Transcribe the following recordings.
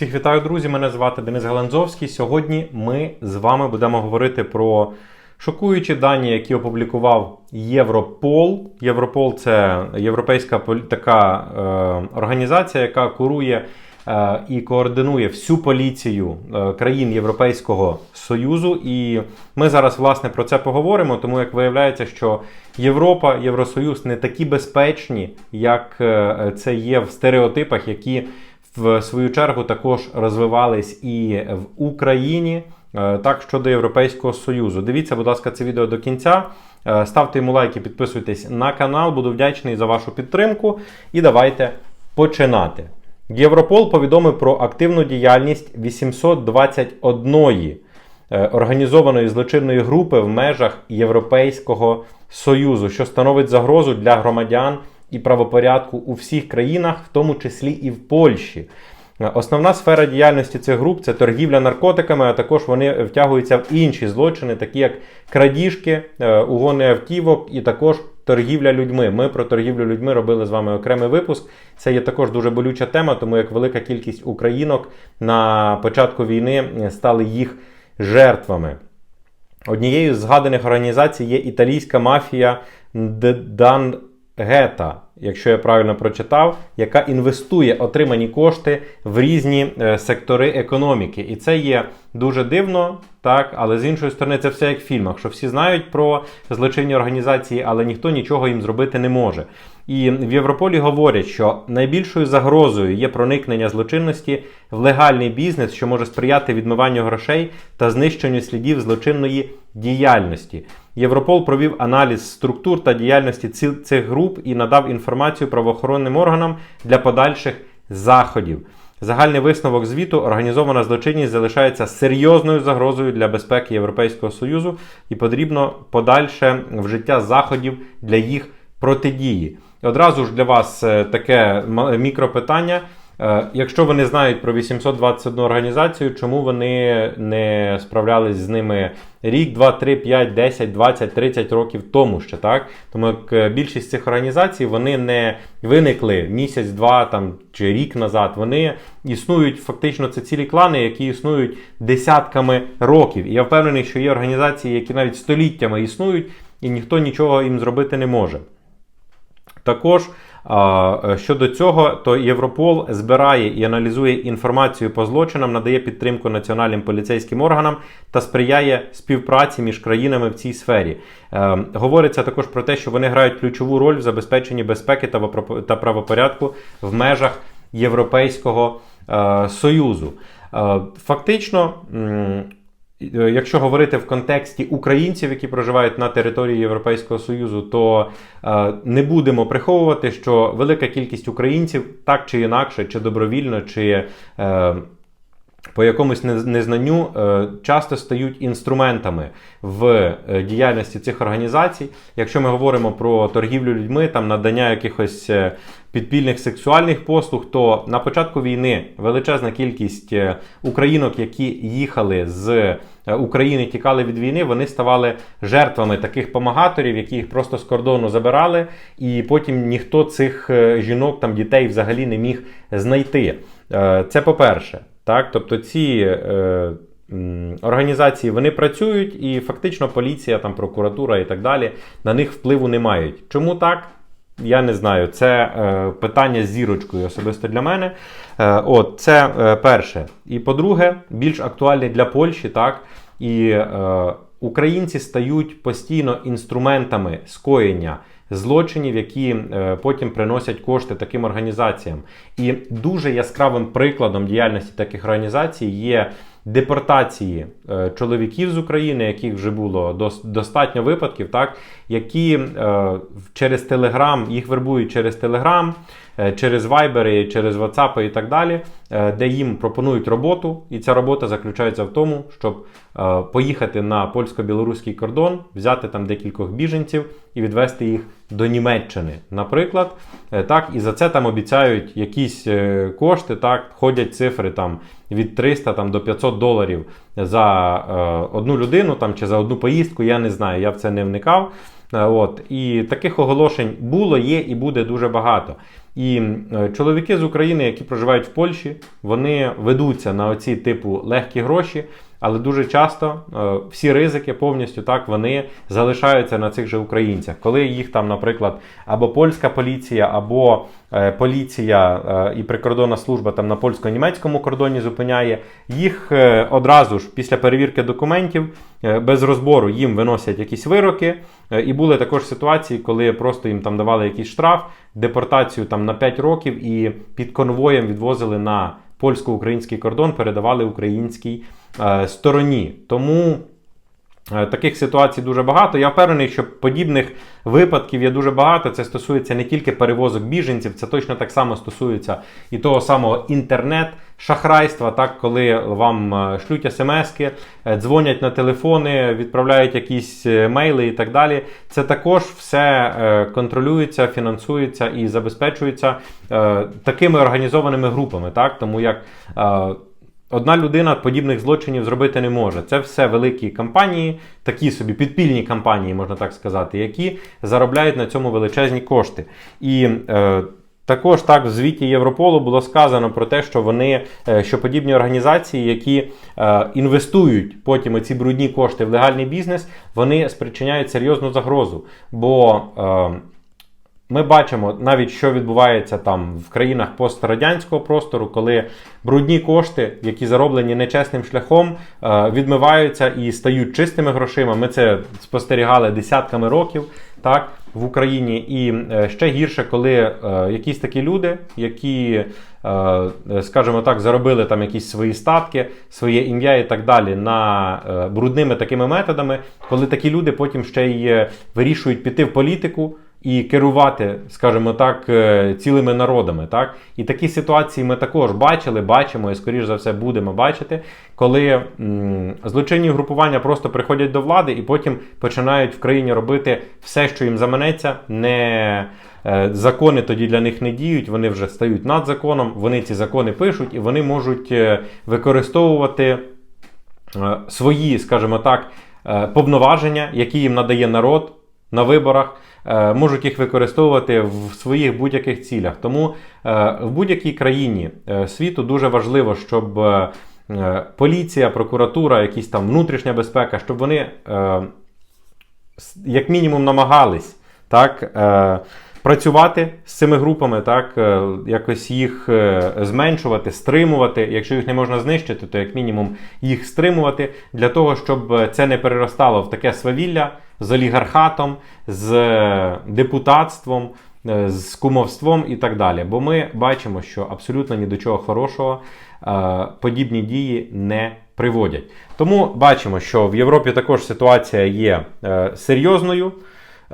Всіх вітаю, друзі! Мене звати Денис Галанзовський. Сьогодні ми з вами будемо говорити про шокуючі дані, які опублікував Європол. Європол це європейська така е, організація, яка курує е, і координує всю поліцію е, країн Європейського Союзу. І ми зараз власне про це поговоримо, тому як виявляється, що Європа, Євросоюз не такі безпечні, як е, це є в стереотипах, які в свою чергу також розвивались і в Україні. Е, Так, щодо Європейського Союзу. Дивіться, будь ласка, це відео до кінця. Е, Ставте йому лайки, підписуйтесь на канал. Буду вдячний за вашу підтримку. І давайте починати. Європол повідомив про активну діяльність 821 е, організованої злочинної групи в межах Європейського Союзу, що становить загрозу для громадян і правопорядку у всіх країнах, в тому числі і в Польщі. Основна сфера діяльності цих груп це торгівля наркотиками, а також вони втягуються в інші злочини, такі як крадіжки, е, угони автівок і також торгівля людьми. Ми про торгівлю людьми робили з вами окремий випуск. Це є також дуже болюча тема, тому як велика кількість українок на початку війни стали їх жертвами. Однією з згаданих організацій є італійська мафія Дангета, якщо я правильно прочитав, яка інвестує отримані кошти в різні е, сектори економіки. І це є дуже дивно, так, але з іншої сторони, це все як в фільмах, що всі знають про злочинні організації, але ніхто нічого їм зробити не може. І в Європолі говорять, що найбільшою загрозою є проникнення злочинності в легальний бізнес, що може сприяти відмиванню грошей та знищенню слідів злочинної діяльності. Європол провів аналіз структур та діяльності цих груп і надав інформацію правоохоронним органам для подальших заходів. Загальний висновок звіту організована злочинність залишається серйозною загрозою для безпеки Європейського Союзу і потрібно подальше вжиття заходів для їх протидії. Одразу ж для вас е, таке мікропитання. Е, Якщо вони знають про 821 організацію, чому вони не справлялись з ними рік, 2, 3, 5, 10, 20, 30 років тому ще, так? Тому як е, більшість цих організацій вони не виникли місяць, два там, чи рік назад. Вони існують фактично це цілі клани, які існують десятками років. І я впевнений, що є організації, які навіть століттями існують, і ніхто нічого їм зробити не може. Також щодо цього, то Європол збирає і аналізує інформацію по злочинам, надає підтримку національним поліцейським органам та сприяє співпраці між країнами в цій сфері. Е, говориться також про те, що вони грають ключову роль в забезпеченні безпеки та правопорядку в межах Європейського е, Союзу. Е, фактично. Е, Якщо говорити в контексті українців, які проживають на території Європейського Союзу, то е, не будемо приховувати, що велика кількість українців так чи інакше, чи добровільно, чи е, по якомусь незнанню е, часто стають інструментами в е, діяльності цих організацій. Якщо ми говоримо про торгівлю людьми, там надання якихось е, підпільних сексуальних послуг, то на початку війни величезна кількість українок, які їхали з України, тікали від війни, вони ставали жертвами таких помагаторів, які їх просто з кордону забирали, і потім ніхто цих жінок, там дітей взагалі не міг знайти. Це по-перше. Так, тобто ці е, організації вони працюють, і фактично поліція, там прокуратура і так далі на них впливу не мають. Чому так? Я не знаю. Це е, питання з зірочкою особисто для мене. Е, от, це е, перше. І по-друге, більш актуальне для Польщі, так. І е, українці стають постійно інструментами скоєння злочинів, які е, потім приносять кошти таким організаціям. І дуже яскравим прикладом діяльності таких організацій є депортації е, чоловіків з України, яких вже було дос- достатньо випадків, так, які е, через Телеграм, їх вербують через Телеграм, е, через Вайбери, через WhatsApp і так далі, е, де їм пропонують роботу, і ця робота заключається в тому, щоб е, поїхати на польсько-білоруський кордон, взяти там декількох біженців і відвести їх до Німеччини, наприклад. Е, Так, і за це там обіцяють якісь е, кошти, так, ходять цифри там від 300 там, до 500 доларів за е, одну людину там, чи за одну поїздку, я не знаю, я в це не вникав. Е, От. І таких оголошень було, є і буде дуже багато. І е, чоловіки з України, які проживають в Польщі, вони ведуться на оці типу легкі гроші. Але дуже часто е, всі ризики повністю так вони залишаються на цих же українцях. Коли їх там, наприклад, або польська поліція, або е, поліція і прикордонна служба там на польсько-німецькому кордоні зупиняє, їх одразу ж після перевірки документів без розбору їм виносять якісь вироки. І були також ситуації, коли просто їм там давали якийсь штраф, депортацію там на 5 років і під конвоєм відвозили на польсько-український кордон, передавали українській е, стороні. Тому таких ситуацій дуже багато. Я впевнений, що подібних випадків є дуже багато. Це стосується не тільки перевозок біженців, це точно так само стосується і того самого інтернет-шахрайства, так, коли вам е, шлють смски, е, дзвонять на телефони, відправляють якісь е, мейли і так далі. Це також все е, контролюється, фінансується і забезпечується е, такими організованими групами, так, тому як. Одна людина подібних злочинів зробити не може. Це все великі компанії, такі собі підпільні компанії, можна так сказати, які заробляють на цьому величезні кошти. І е, також так в звіті Європолу було сказано про те, що вони, е, що подібні організації, які е, інвестують потім ці брудні кошти в легальний бізнес, вони спричиняють серйозну загрозу. Бо е, ми бачимо навіть, що відбувається там в країнах пострадянського простору, коли брудні кошти, які зароблені нечесним шляхом, е, відмиваються і стають чистими грошима. Ми це спостерігали десятками років так, в Україні. І е, ще гірше, коли е, якісь такі люди, які, скажімо так, заробили там якісь свої статки, своє ім'я і так далі на брудними такими методами, коли такі люди потім ще й вирішують піти в політику і керувати, скажімо так, е, цілими народами. Так? І такі ситуації ми також бачили, бачимо і, скоріш за все, будемо бачити, коли м, злочинні групування просто приходять до влади і потім починають в країні робити все, що їм заманеться, не. е, Закони тоді для них не діють, вони вже стають над законом, вони ці закони пишуть і вони можуть е, використовувати свої, скажімо так, повноваження, які їм надає народ на виборах, е, можуть їх використовувати в своїх будь-яких цілях. Тому е, в будь-якій країні е, світу дуже важливо, щоб поліція, прокуратура, якісь там внутрішня безпека, щоб вони як мінімум намагались так, працювати з цими групами, так, якось їх зменшувати, стримувати. Якщо їх не можна знищити, то як мінімум їх стримувати для того, щоб це не переростало в таке свавілля з олігархатом, з депутатством. е, З кумовством і так далі. Бо ми бачимо, що абсолютно ні до чого хорошого е, подібні дії не приводять. Тому бачимо, що в Європі також ситуація є е, серйозною.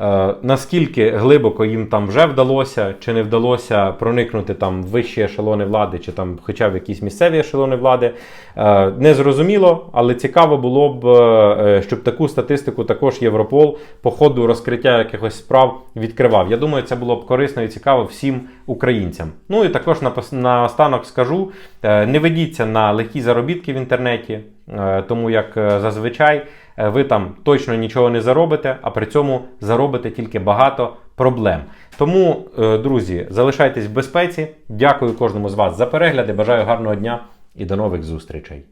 Е, наскільки глибоко їм там вже вдалося чи не вдалося проникнути там в вищі ешелони влади, чи там хоча б якісь місцеві ешелони влади, е, не зрозуміло, але цікаво було б, е, щоб таку статистику також Європол по ходу розкриття якихось справ відкривав. Я думаю, це було б корисно і цікаво всім українцям. Ну і також напос- наостанок скажу: не ведіться на легкі заробітки в інтернеті, тому як зазвичай ви там точно нічого не заробите, а при цьому заробите тільки багато проблем. Тому, е, друзі, залишайтесь в безпеці. Дякую кожному з вас за перегляди. Бажаю гарного дня і до нових зустрічей.